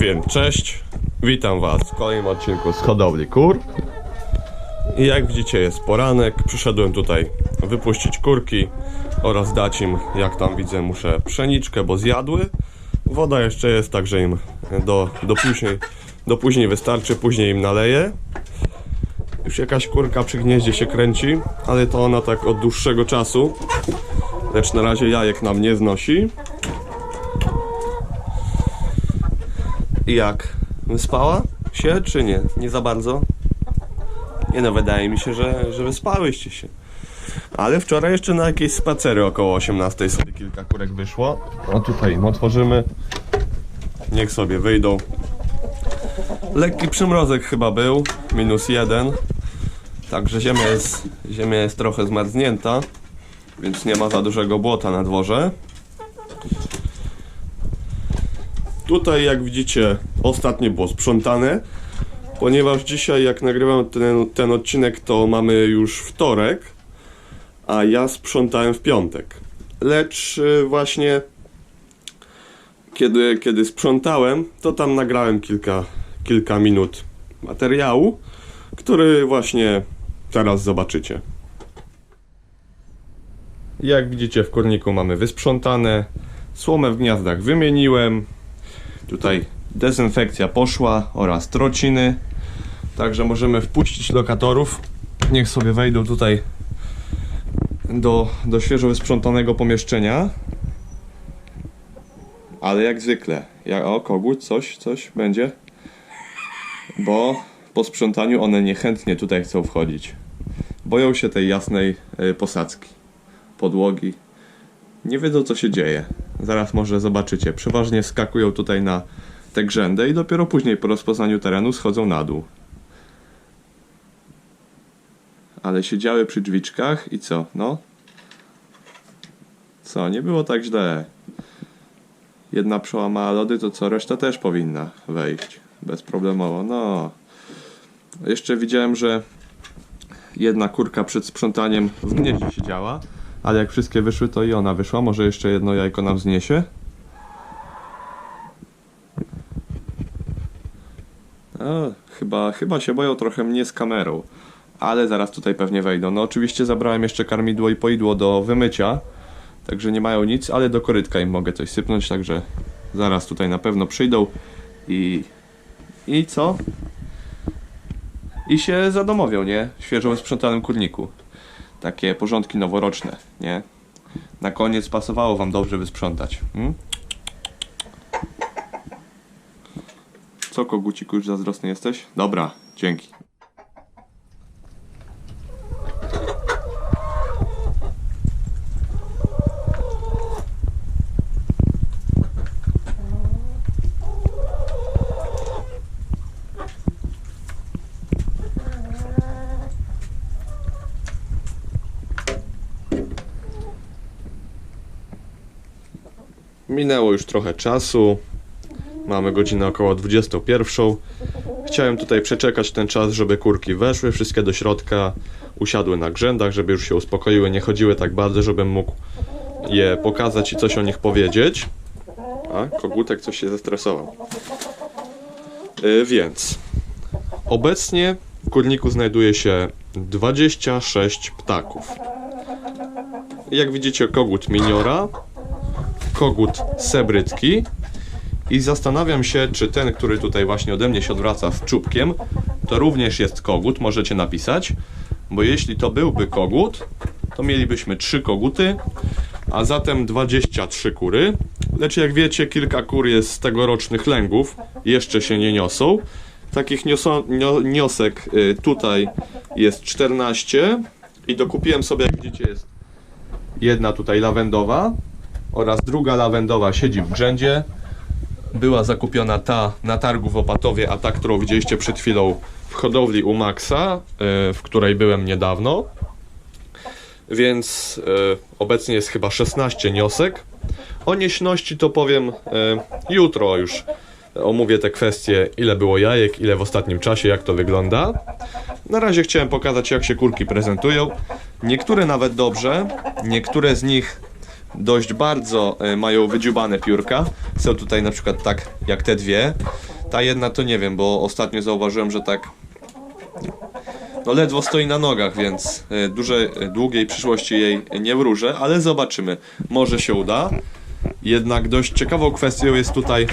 Więc cześć, witam Was w kolejnym odcinku z hodowli kur. I jak widzicie jest poranek, przyszedłem tutaj wypuścić kurki oraz dać im, jak tam widzę, muszę pszeniczkę, bo zjadły. Woda jeszcze jest, także im do, do, później, do później wystarczy, później im naleję. Już jakaś kurka przy gnieździe się kręci, ale to ona tak od dłuższego czasu. Lecz na razie jajek nam nie znosi. I jak? Wyspała się czy nie? Nie za bardzo? Nie no, wydaje mi się, że, że wyspałyście się. Ale wczoraj jeszcze na jakieś spacery około 18 sobie kilka kurek wyszło. A tutaj im otworzymy. Niech sobie wyjdą. Lekki przymrozek chyba był, minus jeden. Także ziemia jest, ziemia jest trochę zmarznięta, więc nie ma za dużego błota na dworze. Tutaj jak widzicie ostatnio było sprzątane, ponieważ dzisiaj jak nagrywam ten, ten odcinek to mamy już wtorek, a ja sprzątałem w piątek. Lecz y, właśnie kiedy, kiedy sprzątałem, to tam nagrałem kilka, kilka minut materiału, który właśnie teraz zobaczycie. Jak widzicie w korniku mamy wysprzątane, słomę w gniazdach wymieniłem, Tutaj dezynfekcja poszła oraz trociny. Także możemy wpuścić lokatorów. Niech sobie wejdą tutaj do, do świeżo wysprzątanego pomieszczenia. Ale jak zwykle, jak, o kogut, coś, coś będzie. Bo po sprzątaniu one niechętnie tutaj chcą wchodzić. Boją się tej jasnej y, posadzki, podłogi. Nie wiedzą co się dzieje. Zaraz może zobaczycie. Przeważnie skakują tutaj na tę grzędę i dopiero później po rozpoznaniu terenu schodzą na dół. Ale siedziały przy drzwiczkach i co? No? Co? Nie było tak źle. Jedna przełamała lody, to co? Reszta też powinna wejść. Bezproblemowo. No. Jeszcze widziałem, że jedna kurka przed sprzątaniem w gnieździe siedziała. Ale jak wszystkie wyszły, to i ona wyszła. Może jeszcze jedno jajko nam zniesie? O, chyba, chyba się boją trochę mnie z kamerą. Ale zaraz tutaj pewnie wejdą. No oczywiście zabrałem jeszcze karmidło i poidło do wymycia. Także nie mają nic, ale do korytka im mogę coś sypnąć, także zaraz tutaj na pewno przyjdą i... I co? I się zadomowią, nie? W świeżo sprzątanym kurniku takie porządki noworoczne, nie? Na koniec pasowało wam dobrze wysprzątać. Hmm? Co koguciku już zazdrosny jesteś? Dobra, dzięki. Minęło już trochę czasu. Mamy godzinę około 21. Chciałem tutaj przeczekać ten czas, żeby kurki weszły wszystkie do środka, usiadły na grzędach, żeby już się uspokoiły, nie chodziły tak bardzo, żebym mógł je pokazać i coś o nich powiedzieć. A, kogutek coś się zestresował. Yy, więc obecnie w kurniku znajduje się 26 ptaków. Jak widzicie, kogut miniora, kogut sebrytki i zastanawiam się, czy ten, który tutaj właśnie ode mnie się odwraca z czubkiem, to również jest kogut, możecie napisać, bo jeśli to byłby kogut, to mielibyśmy trzy koguty, a zatem 23 kury, lecz jak wiecie, kilka kur jest z tegorocznych lęgów, jeszcze się nie niosą. Takich nioso, nio, niosek y, tutaj jest 14 i dokupiłem sobie, jak widzicie, jest jedna tutaj lawendowa, oraz druga lawendowa siedzi w grzędzie. Była zakupiona ta na targu w Opatowie, a ta, którą widzieliście przed chwilą w hodowli u Maxa, y, w której byłem niedawno. Więc y, obecnie jest chyba 16 niosek. O nieśności to powiem y, jutro już omówię te kwestie, ile było jajek, ile w ostatnim czasie, jak to wygląda. Na razie chciałem pokazać, jak się kurki prezentują. Niektóre nawet dobrze, niektóre z nich dość bardzo e, mają wydziubane piórka. Są tutaj na przykład tak jak te dwie. Ta jedna to nie wiem, bo ostatnio zauważyłem, że tak no ledwo stoi na nogach, więc e, dużej, e, długiej przyszłości jej nie wróżę, ale zobaczymy. Może się uda. Jednak dość ciekawą kwestią jest tutaj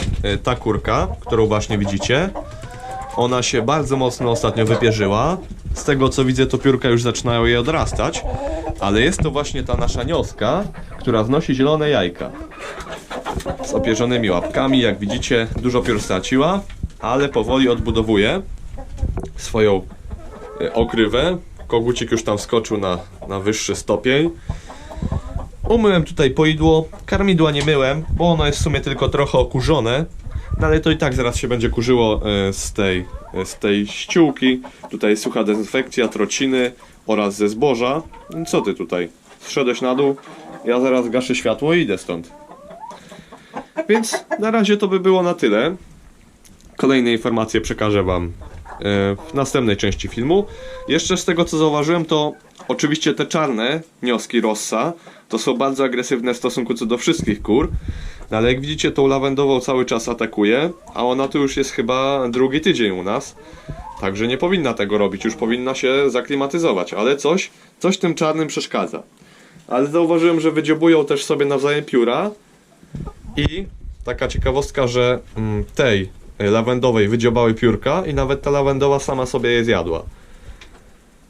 ta kurka, którą właśnie widzicie. Ona się bardzo mocno ostatnio wypierzyła. Z tego co widzę, to piórka już zaczynają jej odrastać. Ale jest to właśnie ta nasza nioska, która wnosi zielone jajka. Z opierzonymi łapkami, jak widzicie, dużo piór straciła, ale powoli odbudowuje swoją e, okrywę. Kogucik już tam wskoczył na, na wyższy stopień. Umyłem tutaj poidło, karmidła nie myłem, bo ono jest w sumie tylko trochę okurzone, no ale to i tak zaraz się będzie kurzyło e, z tej, e, z tej ściółki. Tutaj sucha dezynfekcja, trociny oraz ze zboża. Co ty tutaj? Zszedłeś na dół, ja zaraz gaszę światło i idę stąd. Więc na razie to by było na tyle. Kolejne informacje przekażę Wam e, w następnej części filmu. Jeszcze z tego co zauważyłem, to oczywiście te czarne wnioski Rossa to są bardzo agresywne w stosunku co do wszystkich kur. No ale jak widzicie, tą lawendową cały czas atakuje, a ona tu już jest chyba drugi tydzień u nas. Także nie powinna tego robić, już powinna się zaklimatyzować, ale coś, coś tym czarnym przeszkadza. Ale zauważyłem, że wydziobują też sobie nawzajem pióra i taka ciekawostka, że mm, tej y, lawendowej wydziobały piórka i nawet ta lawendowa sama sobie je zjadła.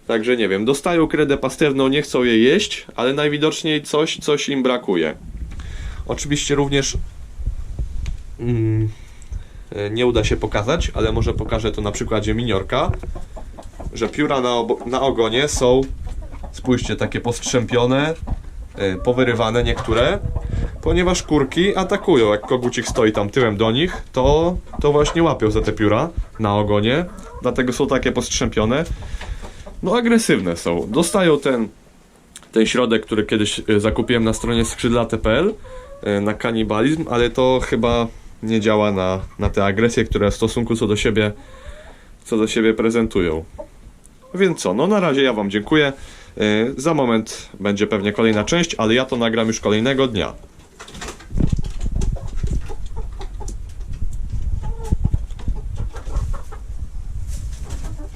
Także nie wiem, dostają kredę pastewną, nie chcą jej jeść, ale najwidoczniej coś, coś im brakuje. Oczywiście również mm, e, nie uda się pokazać, ale może pokażę to na przykładzie miniorka, że pióra na, na ogonie są, spójrzcie, takie postrzępione, e, powyrywane niektóre, ponieważ kurki atakują. Jak kogucik stoi tam tyłem do nich, to, to właśnie łapią za te pióra na ogonie, dlatego są takie postrzępione. No agresywne są. Dostają ten, ten środek, który kiedyś e, zakupiłem na stronie skrzydlate.pl na kanibalizm, ale to chyba nie działa na, na te agresje, które w stosunku co do siebie co do siebie prezentują. Więc co, no na razie ja wam dziękuję. E, Za moment będzie pewnie kolejna część, ale ja to nagram już kolejnego dnia.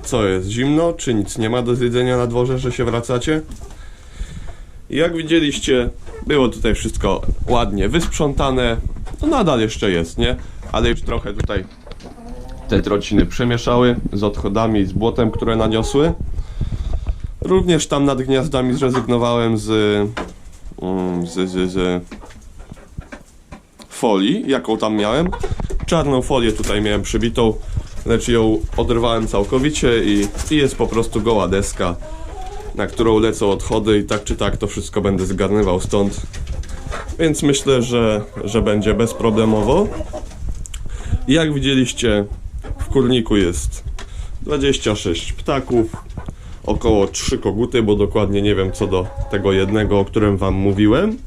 Co jest, zimno? Czy nic nie ma do zjedzenia na dworze, że się wracacie? Jak widzieliście, było tutaj wszystko ładnie wysprzątane. No nadal jeszcze jest, nie? Ale już trochę tutaj te trociny przemieszały z odchodami, z błotem, które naniosły. Również tam nad gniazdami zrezygnowałem z, mm, z, z, z folii, jaką tam miałem. Czarną folię tutaj miałem przybitą, lecz ją oderwałem całkowicie i, i jest po prostu goła deska, na którą lecą odchody i tak czy tak to wszystko będę zgarnywał stąd. Więc myślę, że, że będzie bezproblemowo. Jak widzieliście, w kurniku jest 26 ptaków, około 3 koguty, bo dokładnie nie wiem co do tego jednego, o którym wam mówiłem.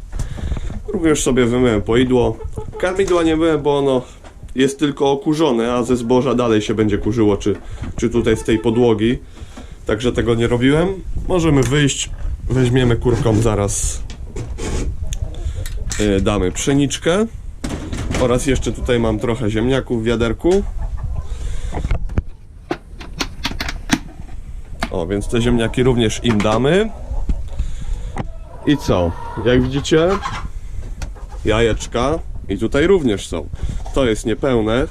Również sobie wymyłem poidło. Karmidła nie myłem, bo ono jest tylko okurzone, a ze zboża dalej się będzie kurzyło, czy, czy tutaj z tej podłogi. Także tego nie robiłem. Możemy wyjść, weźmiemy kurkom zaraz, yy, damy pszeniczkę. Oraz jeszcze tutaj mam trochę ziemniaków w wiaderku. O, więc te ziemniaki również im damy. I co? Jak widzicie, jajeczka i tutaj również są. To jest niepełne,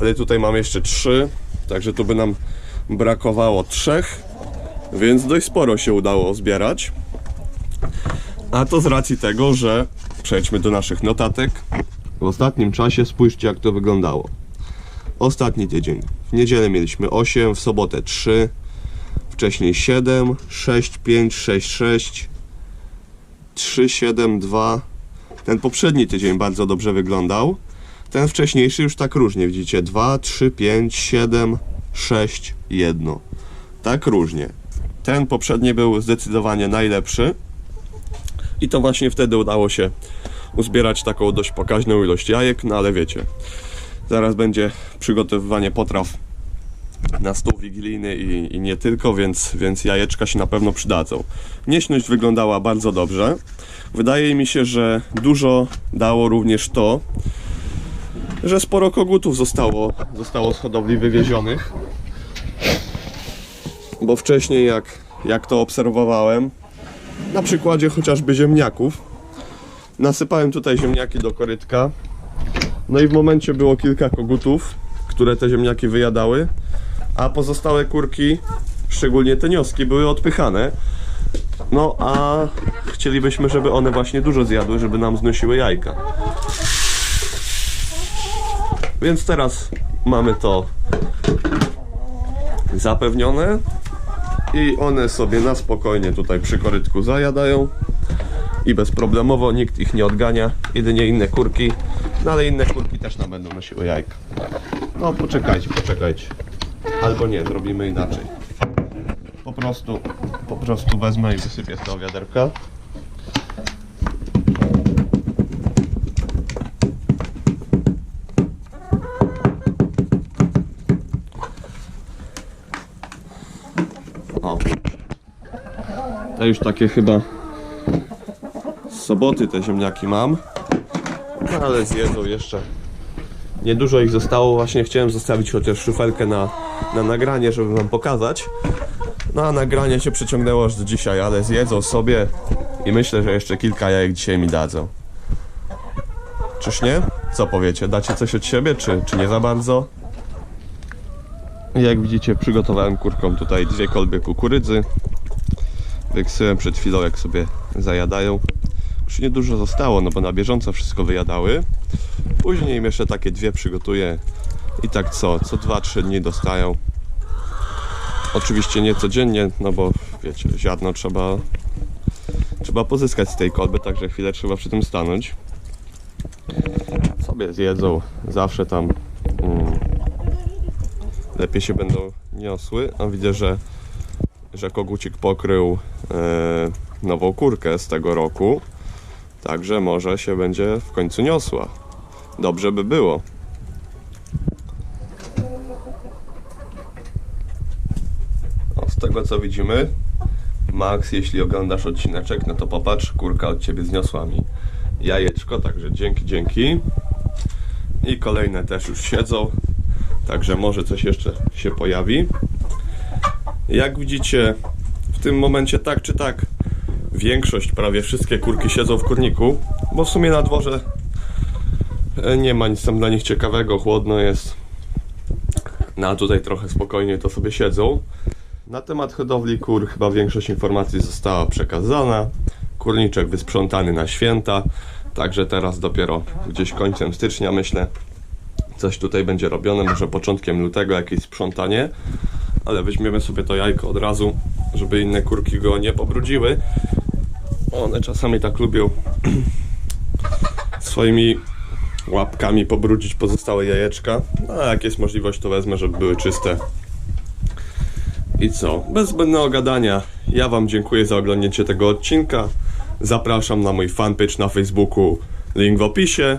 ale tutaj mam jeszcze trzy, także tu by nam brakowało trzech, więc dość sporo się udało zbierać. A to z racji tego, że przejdźmy do naszych notatek. W ostatnim czasie spójrzcie jak to wyglądało. Ostatni tydzień. W niedzielę mieliśmy 8, w sobotę 3, wcześniej 7, 6, 5, 6, 6, 3, 7, 2. Ten poprzedni tydzień bardzo dobrze wyglądał. Ten wcześniejszy już tak różnie, widzicie? 2, 3, 5, 7, 6, 1. Tak różnie. Ten poprzedni był zdecydowanie najlepszy. I to właśnie wtedy udało się uzbierać taką dość pokaźną ilość jajek, no ale wiecie, zaraz będzie przygotowywanie potraw na stół wigilijny i, i nie tylko, więc, więc jajeczka się na pewno przydadzą. Nieśność wyglądała bardzo dobrze. Wydaje mi się, że dużo dało również to, że sporo kogutów zostało, zostało z hodowli wywiezionych. Bo wcześniej jak, jak to obserwowałem, na przykładzie chociażby ziemniaków, nasypałem tutaj ziemniaki do korytka, no i w momencie było kilka kogutów, które te ziemniaki wyjadały, a pozostałe kurki, szczególnie te nioski, były odpychane. No a chcielibyśmy, żeby one właśnie dużo zjadły, żeby nam znosiły jajka. Więc teraz mamy to zapewnione i one sobie na spokojnie tutaj przy korytku zajadają i bezproblemowo nikt ich nie odgania, jedynie inne kurki, no ale inne kurki też nam będą nosiły jajka. No poczekajcie, poczekajcie. Albo nie, zrobimy inaczej. Po prostu, po prostu wezmę i wysypię z tego wiaderka. O. To już takie chyba z soboty te ziemniaki mam. No ale zjedzą jeszcze. Niedużo ich zostało, właśnie chciałem zostawić chociaż szufelkę na, na nagranie, żeby wam pokazać. No a nagranie się przeciągnęło aż do dzisiaj, ale zjedzą sobie i myślę, że jeszcze kilka jajek dzisiaj mi dadzą. Czyż nie? Co powiecie? Dacie coś od siebie, czy, czy nie za bardzo? Jak widzicie, przygotowałem kurkom tutaj dwie kolby kukurydzy. Wyksyłem przed chwilą, jak sobie zajadają. Już niedużo zostało, no bo na bieżąco wszystko wyjadały. Później im jeszcze takie dwie przygotuję i tak co, co 2-3 dni dostają. Oczywiście nie codziennie, no bo wiecie, ziarno trzeba trzeba pozyskać z tej kolby, także chwilę trzeba przy tym stanąć. Sobie zjedzą, zawsze tam lepiej się będą niosły, a widzę, że że kogucik pokrył e, nową kurkę z tego roku, także może się będzie w końcu niosła. Dobrze by było. O, z tego co widzimy, Max, jeśli oglądasz odcineczek, no to popatrz, kurka od ciebie zniosła mi jajeczko, także dzięki, dzięki. I kolejne też już siedzą, także może coś jeszcze się pojawi. Jak widzicie, w tym momencie tak czy tak większość, prawie wszystkie kurki siedzą w kurniku, bo w sumie na dworze e, nie ma nic tam dla nich ciekawego, chłodno jest. No a tutaj trochę spokojniej to sobie siedzą. Na temat hodowli kur chyba większość informacji została przekazana. Kurniczek wysprzątany na święta, także teraz dopiero gdzieś końcem stycznia myślę coś tutaj będzie robione, może początkiem lutego jakieś sprzątanie, ale weźmiemy sobie to jajko od razu, żeby inne kurki go nie pobrudziły. One czasami tak lubią swoimi łapkami pobrudzić pozostałe jajeczka. No, a jak jest możliwość, to wezmę, żeby były czyste. I co? Bez zbędnego gadania. Ja Wam dziękuję za oglądnięcie tego odcinka. Zapraszam na mój fanpage na Facebooku. Link w opisie.